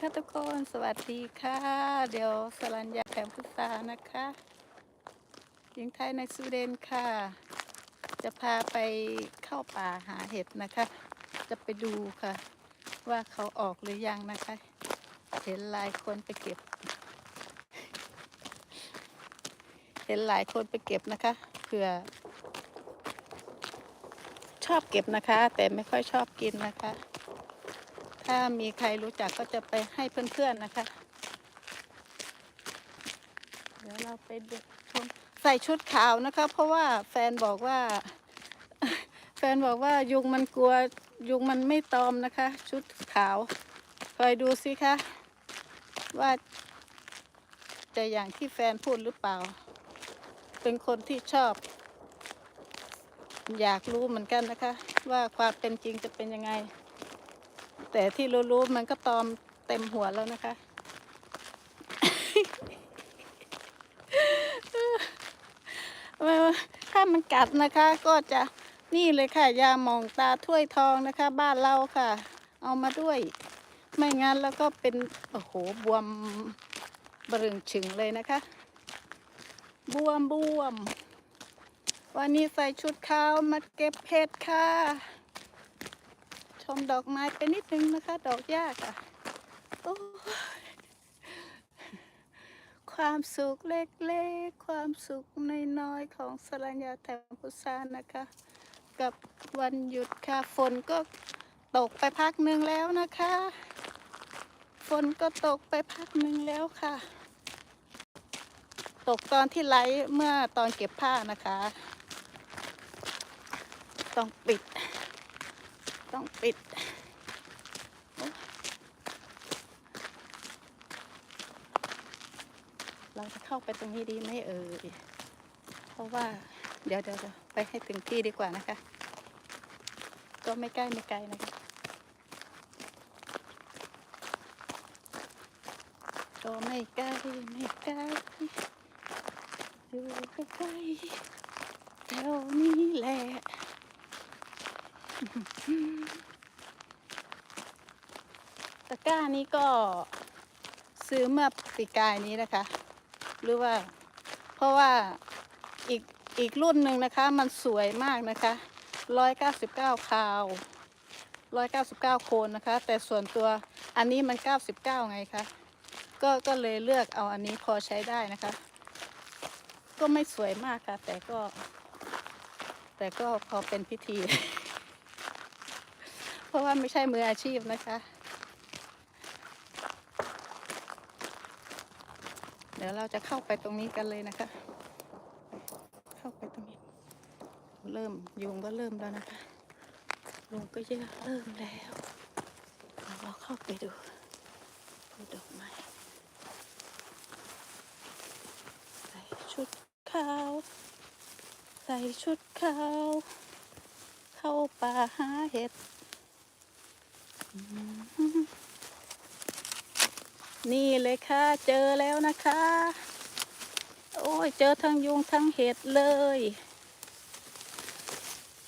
ค่ะทุกคนสวัสดีค่ะ เดี๋ยวสรัญญาแถมพุทรานะคะหญิงไทยในสวีเดนค่ะ จะพาไปเข้าป่าหาเห็ดนะคะ จะไปดูค่ะ ว่าเขาออกหรือยังนะคะ เห็นหลายคนไปเก็บ เห็นหลายคนไปเก็บนะคะเผื่อ ชอบเก็บนะคะ แต่ไม่ค่อยชอบกินนะคะ ถ้ามีใครรู้จักก็จะไปให้เพื่อนๆนะคะ เดี๋ยวเราไปดูชมใส่ชุดขาวนะคะ เพราะว่าแฟนบอกว่า แฟนบอกว่ายุงมันกลัวยุงมันไม่ตอมนะคะ ชุดขาวคอยดูสิคะว่าจะอย่างที่แฟนพูดหรือเปล่า เป็นคนที่ชอบ อยากรู้เหมือนกันนะคะ ว่าความเป็นจริงจะเป็นยังไง แต่ที่รู้ๆมันก็ตอมเต็มหัวแล้วนะคะ ถ้ามันกัดนะคะก็จะนี่เลยค่ะ ยาหมองตาถ้วยทองนะคะ บ้านเราค่ะ เอามาด้วย ไม่งั้นแล้วก็เป็น โอ้โห บวมบรึงฉึงเลยนะคะ บวมบวม วันนี้ใส่ชุดขาวมาเก็บเห็ดค่ะ ชมดอกไม้ไปนิดนึงนะคะ ดอกยากอะ่ะโอ้ความสุขเล็กๆ ความสุขน้อยๆ ของสรัญญาแถมพุทรานะคะ กับวันหยุดค่ะฝนก็ตกไปพักหนึ่งแล้วนะคะ ฝนก็ตกไปพักหนึ่งแล้วค่ะ ตกตอนที่ไลฟ์เมื่อตอนเก็บผ้านะคะ ต้องปิด ต้องปิด เราจะเข้าไปตรงนี้ดีไหมเอ่ย เพราะว่าเดี๋ยวเดี๋ยวเดี๋ยวไปให้ถึงที่ดีกว่านะคะ ก็ไม่ใกล้ไม่ไกลนะคะ ก็ไม่ไกล้ไม่ไกลอยู่ใกล้แถวนี้แหละ ตะกร้านี้ก็ซื้อเมื่อปีกายนี้นะคะ หรือว่า เพราะว่าอีกอีกรุ่นหนึ่งนะคะ มันสวยมากนะคะร้อยเก้าสิบเก้าคาวร้อยเก้าสิบเก้าโคนนะคะ แต่ส่วนตัวอันนี้มันเก้าสิบเก้าไงคะก็ก็เลยเลือกเอาอันนี้พอใช้ได้นะคะ ก็ไม่สวยมากค่ะ แต่ก็ แต่ก็พอเป็นพิธี ราะว่าไม่ใช่มืออาชีพนะคะ เดี๋ยวเราจะเข้าไปตรงนี้กันเลยนะคะ เข้าไปตรงนี้ เริ่มยุงก็เริ่มแล้วนะคะยุงก็เยอะเริ่มแล้วเดี๋ยวเราเข้าไปดูดูดอกไม้ใส่ชุดขาวใส่ชุดขาว เข้าป่าหาเห็ด นี่เลยค่ะ เจอแล้วนะคะ โอ้ย เจอทั้งยุงทั้งเห็ดเลย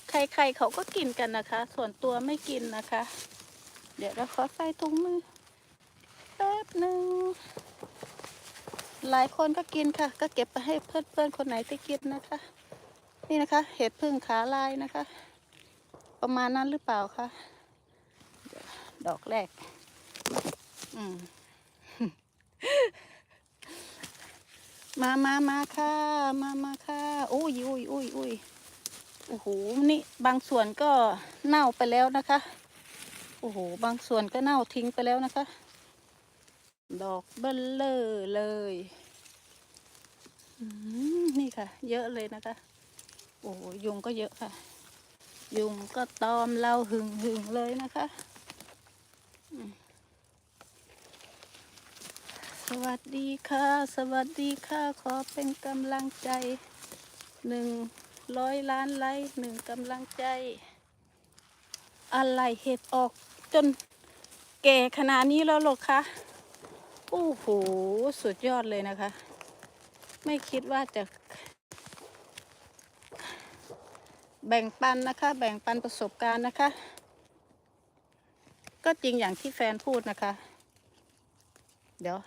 ใครๆเขาก็กินกันนะคะ ส่วนตัวไม่กินนะคะ เดี๋ยวเราขอใส่ถุงมือแป๊บหนึ่ง หลายคนก็กินค่ะ ก็เก็บไปให้เพื่อนๆคนไหนที่กินนะคะ นี่นะคะ เห็ดพึ่งขาลายนะคะ ประมาณนั้นหรือเปล่าคะ ดอกแรก อืมมามามาค่ะ มามาค่ะอุ้ยอุ้ยอุ้ยอุ้ยโอ้โห นี่บางส่วนก็เน่าไปแล้วนะคะ โอ้โห บางส่วนก็เน่าทิ้งไปแล้วนะคะ ดอกเบลเลอร์เลยนี่ค่ะ เยอะเลยนะคะ โอ้โหยุงก็เยอะค่ะ ยุงก็ตอมเราหึงหึงเลยนะคะ สวัสดีค่ะ สวัสดีค่ะ ขอเป็นกำลังใจหนึ่งร้อยล้านไลค์หนึ่งกำลังใจ อะไรเห็ดออกจนแก่ขนาดนี้แล้วหรอคะโอ้โหสุดยอดเลยนะคะ ไม่คิดว่าจะ แบ่งปันนะคะ แบ่งปันประสบการณ์นะคะ ก็จริงอย่างที่แฟนพูดนะคะ เดี๋ยว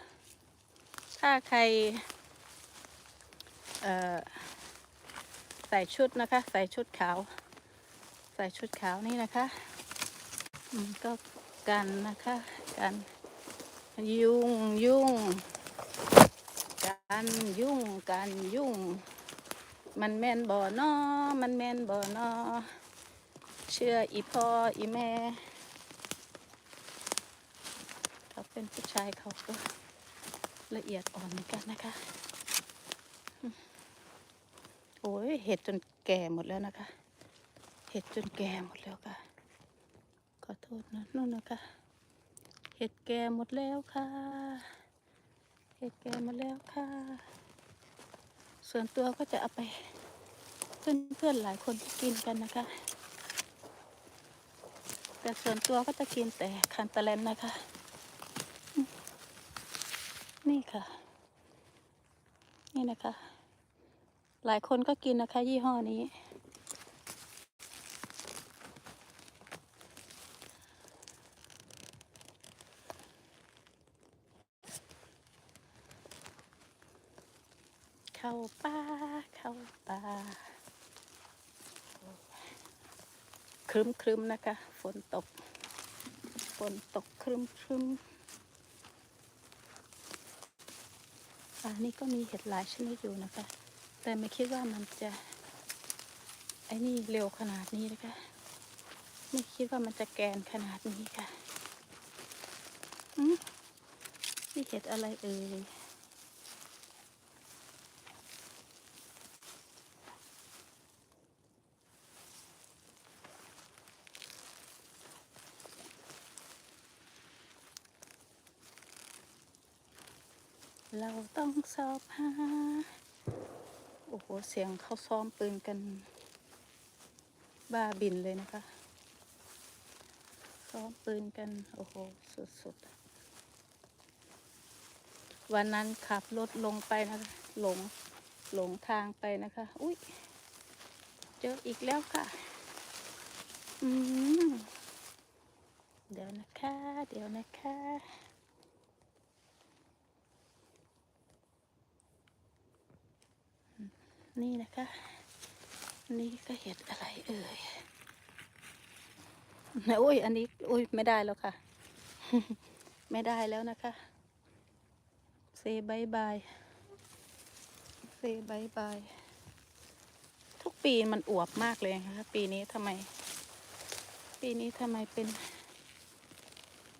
ถ้าใครใส่ชุดนะคะ ใส่ชุดขาว ใส่ชุดขาวนี่นะคะก็กันนะคะกันยุ่งยุ่งกันยุ่งกันยุ่ง มันแม่นบ่อนอมันแม่นบ่อนอเชื่ออีพ่ออีแม่ เป็นผู้ชายเขาก็ละเอียดอ่อนเหมือนกันนะคะ โอ้ยเห็ดจนแก่หมดแล้วนะคะ เห็ดจนแก่หมดแล้วค่ะ ขอโทษนะนู่นนะคะ เห็ดแก่หมดแล้วค่ะ เห็ดแก่หมดแล้วค่ะ ส่วนตัวก็จะเอาไปเพื่อนเพื่อนหลายคนที่กินกันนะคะ แต่ส่วนตัวก็จะกินแต่คันตะแลนนะคะ นี่ค่ะ นี่นะคะ หลายคนก็กินนะคะ ยี่ห้อนี้ เข้าป่าเข้าป่าครึ้มครึ้มนะคะ ฝนตก ฝนตกครึ้มครึ้ม ป่านี้ก็มีเห็ดหลายชนิดอยู่นะคะ แต่ไม่คิดว่ามันจะ ไอ้นี่เร็วขนาดนี้นะคะ ไม่คิดว่ามันจะแกนขนาดนี้ค่ะอืมนี่เห็ดอะไรเอ่ย เราต้องสอบหาโอ้โห เสียงเขาซ้อมปืนกัน บ้าบินเลยนะคะ ซ้อมปืนกัน โอ้โห สุดๆ วันนั้นขับรถลงไปนะคะ หลง หลงทางไปนะคะ อุ้ยเจออีกแล้วค่ะ อืมเดี๋ยวนะคะ เดี๋ยวนะคะ นี่นะคะ นี่ก็เห็ดอะไรเอ่ยนะอุ้ย อันนี้อุ้ยไม่ได้แล้วค่ะ ไม่ได้แล้วนะคะเซบายบายเซบายบายทุกปีมันอวบมากเลยนะคะ ปีนี้ทำไม ปีนี้ทำไมเป็น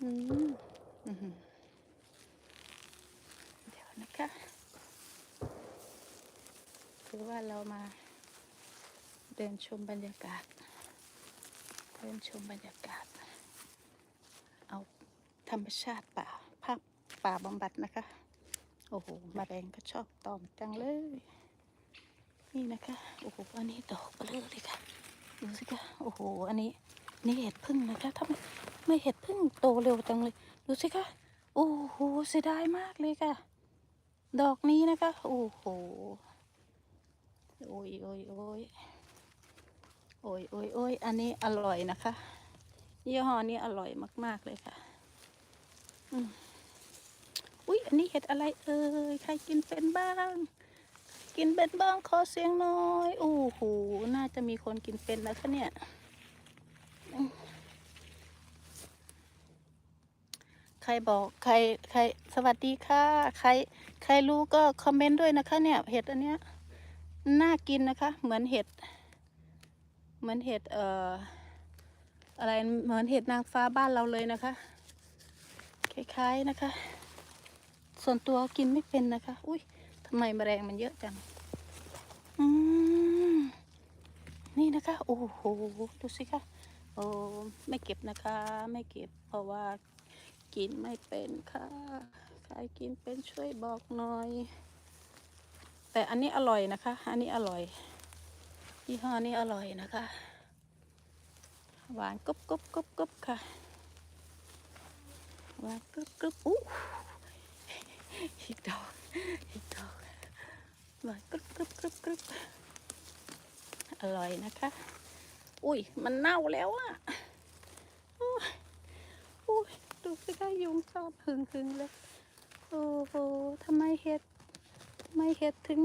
อืมเดี๋ยวนะคะ ถือว่าเรามาเดินชมบรรยากาศ เดินชมบรรยากาศ เอาธรรมชาติป่าภาพป่าบำบัดนะคะ โอ้โหมาแมลงก็ชอบตอมจังเลย นี่นะคะ โอ้โห อันนี้ดอกเบลอเลยค่ะ ดูสิคะ โอ้โห อันนี้นี่เห็ดพึ่งนะคะทำไมไม่เห็ดพึ่งโตเร็วจังเลย ดูสิคะ โอ้โห เสียดายมากเลยค่ะ ดอกนี้นะคะ โอ้โห โอ้ยโอ้ยโอ้ยโอ้ยโอ้ยโอ้ยอันนี้อร่อยนะคะยี่ห้อนี้อร่อยมาก ๆ เลยค่ะอุ้ยอันนี้เห็ดอะไรเอ่ยใครกินเป็นบ้าง กินเป็นบ้างขอเสียงหน้อยโอ้โหน่าจะมีคนกินเป็นนะคะเนี่ยใครบอกใครใครสวัสดีค่ะ ใคร ใครรู้ก็คอมเมนต์ด้วยนะคะเนี่ยเห็ดอันเนี้ย น่ากินนะคะ เหมือนเห็ด เหมือนเห็ดเอ่ออะไรเหมือนเห็ดนางฟ้าบ้านเราเลยนะคะ คล้ายๆนะคะ ส่วนตัวกินไม่เป็นนะคะ อุ้ยทำไมแมลงมันเยอะจังอืมนี่นะคะ โอ้โหดูสิคะโอ้ไม่เก็บนะคะ ไม่เก็บเพราะว่ากินไม่เป็นค่ะ ใครกินเป็นช่วยบอกหน่อย แต่อันนี้อร่อยนะคะ อันนี้อร่อยยี่ห้อนี้อร่อยนะคะ หวานกรุบกรุบกรุบกรุบค่ะ หวานกรุบกรุบอู้อีกดอกอีกดอกหวานกรุบกรุบกรุบกรุบอร่อยนะคะ อุ้ยมันเน่าแล้วอะอุ้ยอุ้ยดูสิคะยุงชอบหึงหึงเลย โอ้โหทำไมเห็ด ไม่เห็ดถึง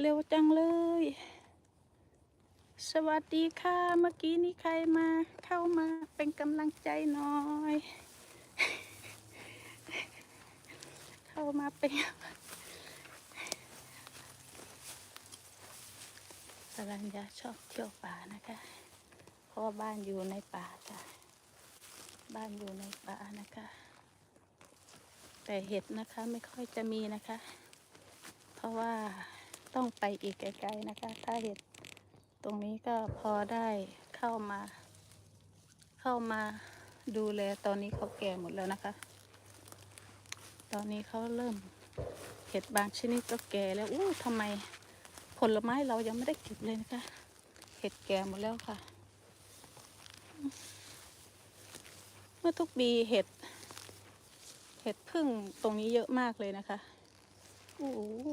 เร็วจังเลย สวัสดีค่ะ เมื่อกี้นี้ใครมาเข้ามาเป็นกำลังใจหน่อย เข้ามาเป็นสรัญญาชอบเที่ยวป่านะคะเพราะว่าบ้านอยู่ในป่าค่ะ บ้านอยู่ในป่านะคะ แต่เห็ดนะคะไม่ค่อยจะมีนะคะ ราะว่าต้องไปอีกไกลๆนะคะ ถ้าเห็ดตรงนี้ก็พอได้เข้ามา เข้ามาดูแลตอนนี้เขาแก่หมดแล้วนะคะ ตอนนี้เขาเริ่มเห็ดบางชนิดก็แก่แล้วอู้ทำไมผลไม้เรายังไม่ได้เก็บเลยนะคะ เห็ดแก่หมดแล้วค่ะ เมื่อทุกปีเห็ด เห็ดพึ่งตรงนี้เยอะมากเลยนะคะ โอ้โห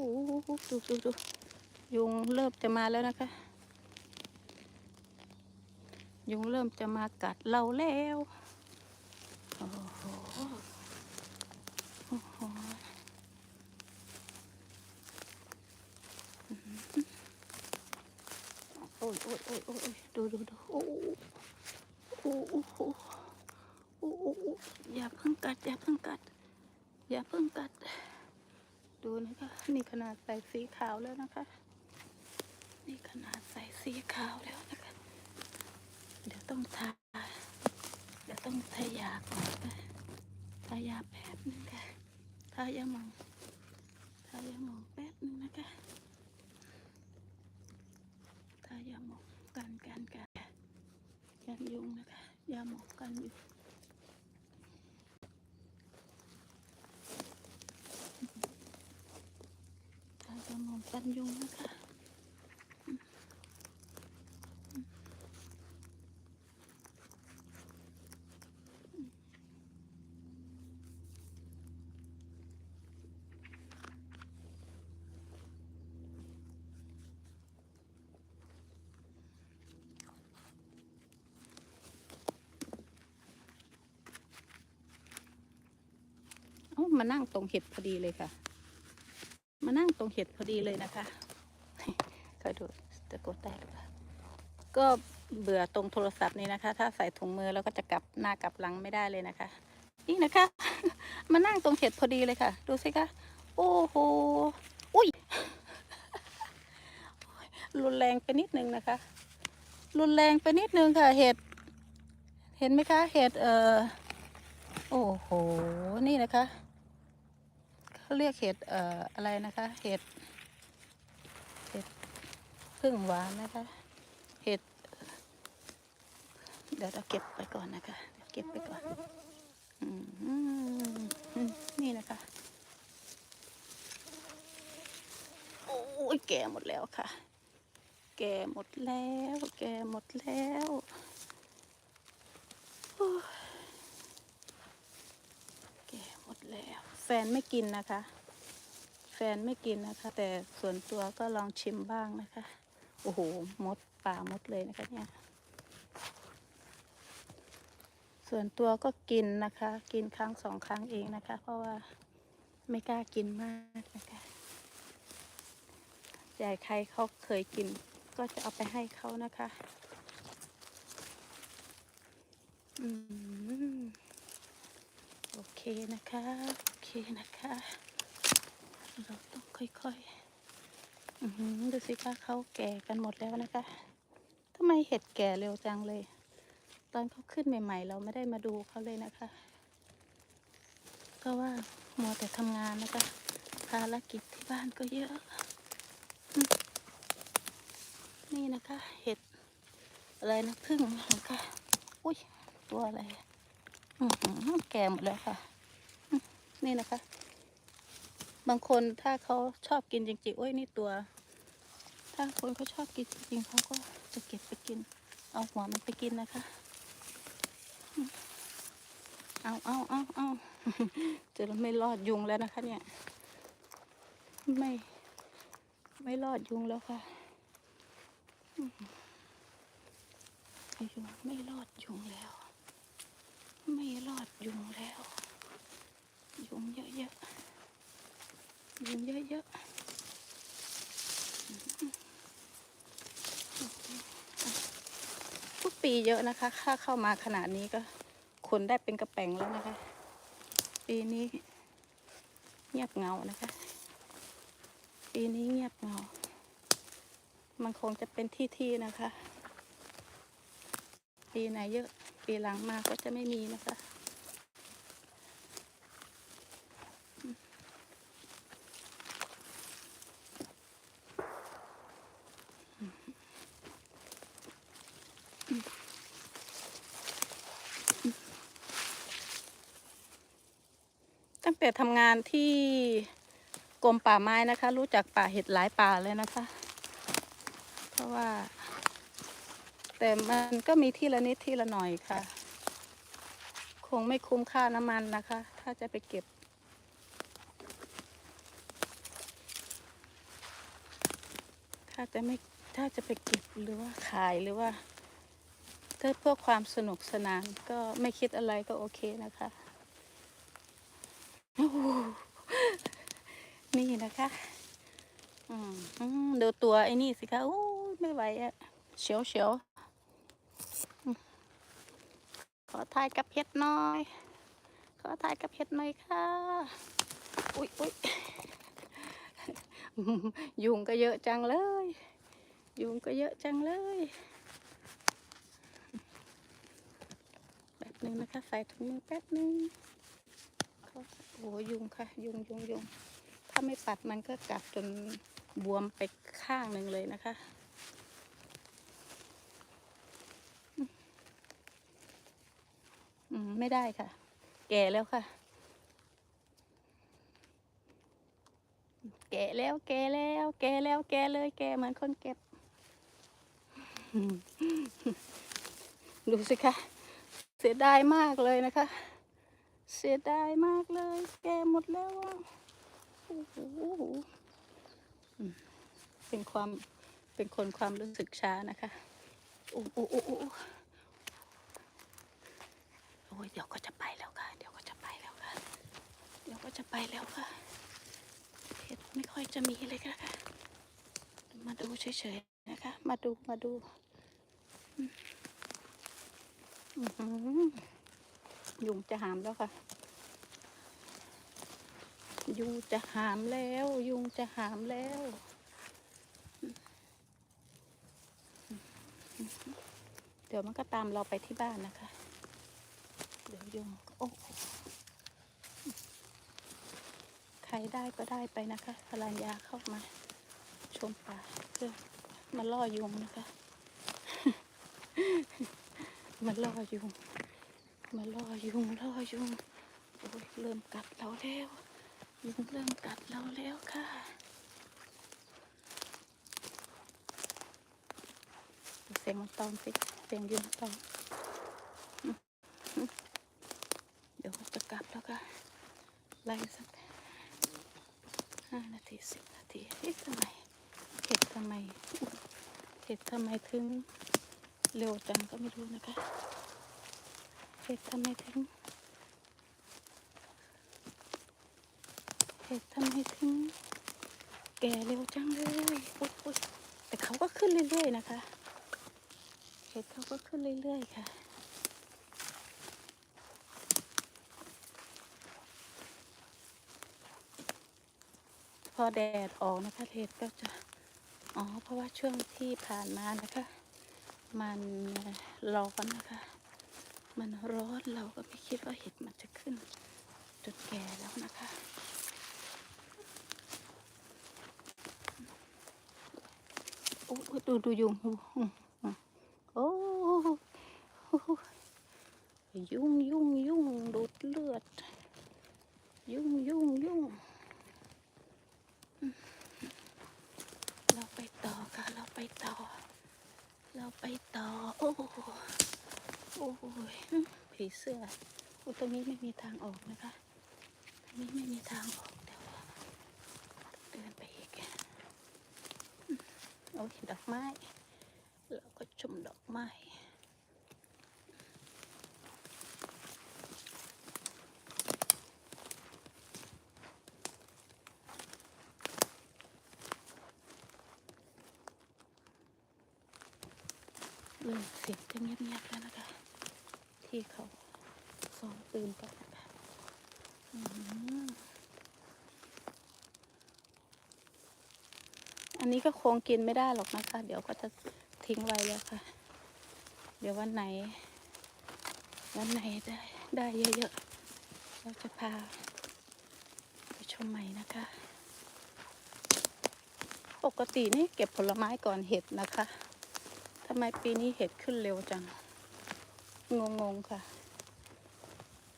ดูดูดูยุงเริ่มจะมาแล้วนะคะ ยุงเริ่มจะมากัดเราแล้วโอ้โหโอ้โหโอ้ยโอ้ยโอ้ยโอ้ยดูดูดูโอ้โหโอ้โหโอ้โหโอ้โหอย่าเพิ่งกัด อย่าเพิ่งกัด อย่าเพิ่งกัด ดูนะคะนี่ขนาดใส่สีขาวแล้วนะคะ นี่ขนาดใส่สีขาวแล้วนะคะ เดี๋ยวต้องทาเดี๋ยวต้องทายาก่อนค่ะทายาแป๊บนึงค่ะทายาหมองทายาหมองแป๊บนึงนะคะทายาหมองกันกันกันกันยุงนะคะยาหมองกันยุง ทายาหมอง กันยุงนะคะเอ้ามานั่งตรงเห็ดพอดีเลยค่ะ มานั่งตรงเห็ดพอดีเลยนะคะคอยดูจะกดได้หรือเปล่าก็เบื่อตรงโทรศัพท์นี้นะคะ ถ้าใส่ถุงมือแล้วก็จะกลับหน้ากลับหลังไม่ได้เลยนะคะ นี่นะคะ มานั่งตรงเห็ดพอดีเลยค่ะ ดูสิคะโอ้โหอุ้ยรุนแรงไปนิดนึงนะคะ รุนแรงไปนิดนึงค่ะเห็ด เห็นไหมคะเห็ดเอ่อโอ้โหนี่นะคะ เขาเรียกเห็ดเอ่ออะไรนะคะ เห็ดเห็ดพึ่งหวานนะคะ เห็ด เดี๋ยวเราเก็บไปก่อนนะคะเเก็บไปก่อนอนี่นะคะโอ้ยแก่หมดแล้วค่ะ แก่หมดแล้ว แก่หมดแล้วโอ้ยแก่หมดแล้ว แฟนไม่กินนะคะ แฟนไม่กินนะคะ แต่ส่วนตัวก็ลองชิมบ้างนะคะ โอ้โหมดป่ามดเลยนะคะเนี่ย ส่วนตัวก็กินนะคะ กินครั้งสองครั้งเองนะคะ เพราะว่าไม่กล้ากินมากนะคะยายใครเขาเคยกิน ก็จะเอาไปให้เขานะคะ อืมโอเคนะคะ เคนะคะ เราต้องค่อยๆดูสิคะเขาแก่กันหมดแล้วนะคะทำไมเห็ดแก่เร็วจังเลย ตอนเขาขึ้นใหม่ ๆ เราไม่ได้มาดูเขาเลยนะคะ ก็ว่ามัวแต่ทำงานนะคะ ภารกิจที่บ้านก็เยอะ นี่นะคะ เห็ดอะไรนะพึ่งนะคะ อุ้ยตัวอะไรแก่หมดแล้วค่ะ นี่นะคะ บางคนถ้าเขาชอบกินจริงๆโอ้ยนี่ตัว ถ้าคนเขาชอบกินจริงๆเขาก็จะเก็บไปกิน เอาหัวมันไปกินนะคะ เอาเอาเอาเอาจะไม่รอดยุงแล้วนะคะ เนี่ย ไม่ ไม่รอดยุงแล้วค่ะยุงไม่รอดยุงแล้ว ไม่รอดยุงแล้ว ยุงเยอะๆยุงเยอะๆทุกปีเยอะนะคะ ค่าเข้ามาขนาดนี้ก็ขนได้เป็นกระแป๋งแล้วนะคะ ปีนี้ เงียบเงานะคะ ปีนี้เงียบเงา มันคงจะเป็นที่ๆนะคะ ปีไหนเยอะ ปีหลังมาก็จะไม่มีนะคะ แต่ทำงานที่กรมป่าไม้นะคะ รู้จักป่าเห็ดหลายป่าเลยนะคะ เพราะว่า แต่มันก็มีที่ละนิดที่ละหน่อยค่ะ คงไม่คุ้มค่าน้ำมันนะคะ ถ้าจะไปเก็บถ้าจะไม่ถ้าจะไปเก็บหรือว่าขายหรือว่า ถ้าเพื่อความสนุกสนานก็ไม่คิดอะไรก็โอเคนะคะ นี่นะคะอืมอืมดูตัวไอ้นี่สิคะโอ้ยไม่ไหวอะเฉียวเฉียวขอถ่ายกับเห็ดหน่อย ขอถ่ายกับเห็ดหน่อยค่ะ อุ้ยอุ้ยยุงก็เยอะจังเลย ยุงก็เยอะจังเลยแบบนึงนะคะ ใส่ถุงมือแป๊บนึงขา โอ้โหยุงค่ะ ยุงยุงยุงถ้าไม่ปัดมันก็กัดจนบวมไปข้างหนึ่งเลยนะคะ อืม ไม่ได้ค่ะ แก่แล้วค่ะ แก่แล้ว แก่แล้ว แก่แล้ว แก่เลย แก่เหมือนคนเก็บ ดูสิคะ เสียดายมากเลยนะคะ เสียดายมากเลย แกหมดแล้วอะโอ้โหเป็นความเป็นคนความรู้สึกช้านะคะ โอ้โอ้โอ้โอ้โอ้ยเดี๋ยวก็จะไปแล้วค่ะ เดี๋ยวก็จะไปแล้วค่ะ เดี๋ยวก็จะไปแล้วค่ะเห็ดไม่ค่อยจะมีเลยค่ะ มาดูเฉยๆนะคะ มาดูมาดู อื้อ ยุงจะหามแล้วค่ะ ยุงจะหามแล้ว ยุงจะหามแล้วเดี๋ยวมันก็ตามเราไปที่บ้านนะคะ เดี๋ยวยุงโอ้โหใครได้ก็ได้ไปนะคะพลัญญาเข้ามา ชมป่าเพื่อมาล่อยุงนะคะมาล่อยุง มาล่อยุงล่อยุงโอ้ยเริ่มกัดเราแล้วยุงเริ่มกัดเราแล้วค่ะเสียงมันตอมสิเสียงยุงตอมอืมอืมเดี๋ยวจะกลับแล้วค่ะไล่สักห้านาทีสิบนาทีเฮ้ยทำไมเห็ดทำไมเห็ดทำไมถึงเร็วจังก็ไม่รู้นะคะ เห็ดทำไมถึง เห็ดทำไมถึง แก่เร็วจังเลยอุ๊ยอุ๊ยแต่เขาก็ขึ้นเรื่อยๆนะคะ เห็ดเขาก็ขึ้นเรื่อยๆค่ะพอแดดออกนะคะเห็ดก็จะ อ๋อ เพราะว่าช่วงที่ผ่านมานะคะ มันร้อนนะคะ มันร้อนเราก็ไม่คิดว่าเห็ดมันจะขึ้นจนแก่แล้วนะคะ โอ้ดูดูยุงโอ้ยุงยุงยุงดูดเลือด ยุงยุงยุงเราไปต่อค่ะ เราไปต่อ เราไปต่อ โอ้ โอ้ยผีเสื้อโอ้ตรงนี้ไม่มีทางออกนะคะตรงนี้ไม่มีทางออกแต่ว่าเดินไปอีกโอ้ยดอกไม้เราก็ชมดอกไม้เสียงจะเงียบๆแล้วนะคะ ที่เขาซ้อมตื่นกันนะคะอันนี้ก็คงกินไม่ได้หรอกนะคะ เดี๋ยวก็จะทิ้งไว้แล้วค่ะ เดี๋ยววันไหน วันไหนได้ได้เยอะๆ เราจะพาไปชมใหม่นะคะ ปกตินี่เก็บผลไม้ก่อนเห็ดนะคะทำไมปีนี้เห็ดขึ้นเร็วจัง งงๆค่ะ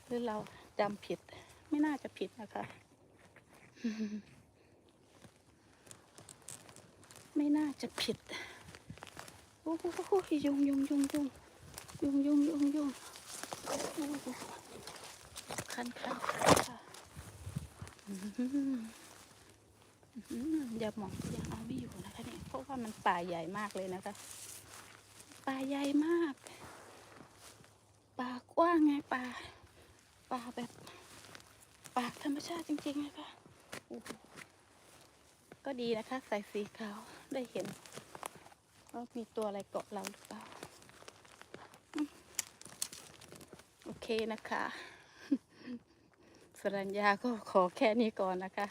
หรือเราจำผิด ไม่น่าจะผิดนะคะ ไม่น่าจะผิดโอ้โหยุงยุงยุงยุงยุงยุงยุงยุงคันคันค่ะอื้อหืออื้อหืออย่ามองยังเอาไม่อยู่นะคะเนี่ยเพราะว่ามันป่าใหญ่มากเลยนะคะ ป่าใหญ่มาก ป่ากว้างไงป่าป่าแบบป่าธรรมชาติจริงๆนะคะก็ดีนะคะใส่สีขาวได้เห็นว่ามีตัวอะไรเกาะเราหรือเปล่า โอเคนะคะสรัญญาก็ขอแค่นี้ก่อนนะคะ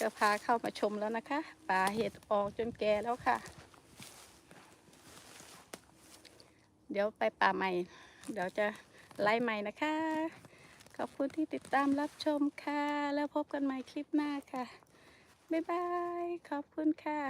จะพาเข้ามาชมแล้วนะคะป่าเห็ดออกจนแก่แล้วค่ะ เดี๋ยวไปป่าใหม่ เดี๋ยวจะไล่ใหม่นะคะ ขอบคุณที่ติดตามรับชมค่ะ แล้วพบกันใหม่คลิปหน้าค่ะ บ๊ายบาย ขอบคุณค่ะ